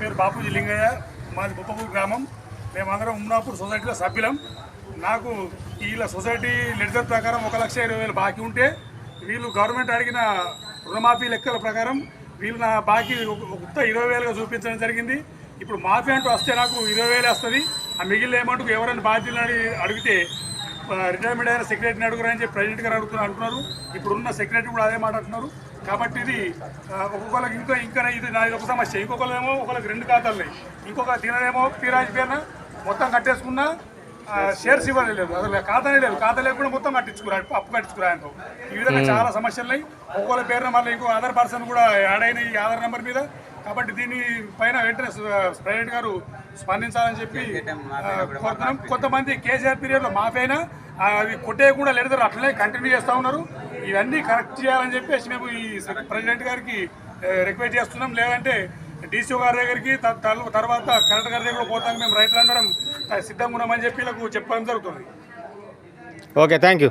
పేరు బాపూజీ లింగయ్య. మాది బుప్పపూర్ గ్రామం. మేమందరం ఉమ్నాపూర్ సొసైటీలో సభ్యులం. నాకు వీళ్ళ సొసైటీ లెటర్ ప్రకారం ఒక లక్ష ఇరవై వేలు బాకీ ఉంటే వీళ్ళు గవర్నమెంట్ అడిగిన రుణమాఫీ లెక్కల ప్రకారం వీళ్ళు నా బాకీ ఒక- ఇరవై వేలుగా చూపించడం జరిగింది. ఇప్పుడు మాఫీ అంటూ వస్తే నాకు ఇరవై వేలు వస్తుంది. ఆ మిగిలిన ఏమంటూ ఎవరైనా బాధ్యులను అడిగితే రిటైర్మెంట్ అయిన సెక్రటరీని అడుగురని చెప్పి ప్రెసిడెంట్ గారు అడుగుతున్నారు అంటున్నారు. ఇప్పుడు ఉన్న సెక్రటరీ కూడా అదే మాట అంటున్నారు. కాబట్టి ఇది ఒక్కొక్కరికి ఇంకా ఇంకా ఇది నాది ఒక సమస్య. ఇంకొకరేమో ఒకరికి రెండు ఖాతాలు ఇంకొక తిననేమో పీరాజు పేరున మొత్తం కట్టేసుకున్నా షేర్స్ ఇవ్వలేదు అసలు ఖాతానే లేదు ఖాతా లేకుండా మొత్తం కట్టించుకున్నారు అప్పు కట్టించుకున్నారు ఆయనతో. ఈ విధంగా చాలా సమస్యలు ఉన్నాయి. ఒక్కొక్కరి పేరున మళ్ళీ ఇంకో ఆధార్ పర్సన్ కూడా యాడ్ అయిన ఈ ఆధార్ నెంబర్ మీద. కాబట్టి దీని పైన వెంటనే ప్రైవేట్ గారు స్పందించాలని చెప్పి కోరుతున్నాం. కొంతమంది కేసీఆర్ పీరియడ్లో మాఫైనా అది కొట్టేయకుండా లేదు అట్లనే కంటిన్యూ చేస్తూ ఉన్నారు. ఇవన్నీ కరెక్ట్ చేయాలని చెప్పేసి మేము ఈ ప్రెసిడెంట్ గారికి రిక్వెస్ట్ చేస్తున్నాం. లేదంటే డీసీఓ గారి దగ్గరికి తర్వాత కలెక్టర్ గారి దగ్గర పోతాం. మేము రైతులందరం సిద్ధంగా ఉన్నామని చెప్పి వీళ్ళకు చెప్పడం జరుగుతుంది. Okay thank you.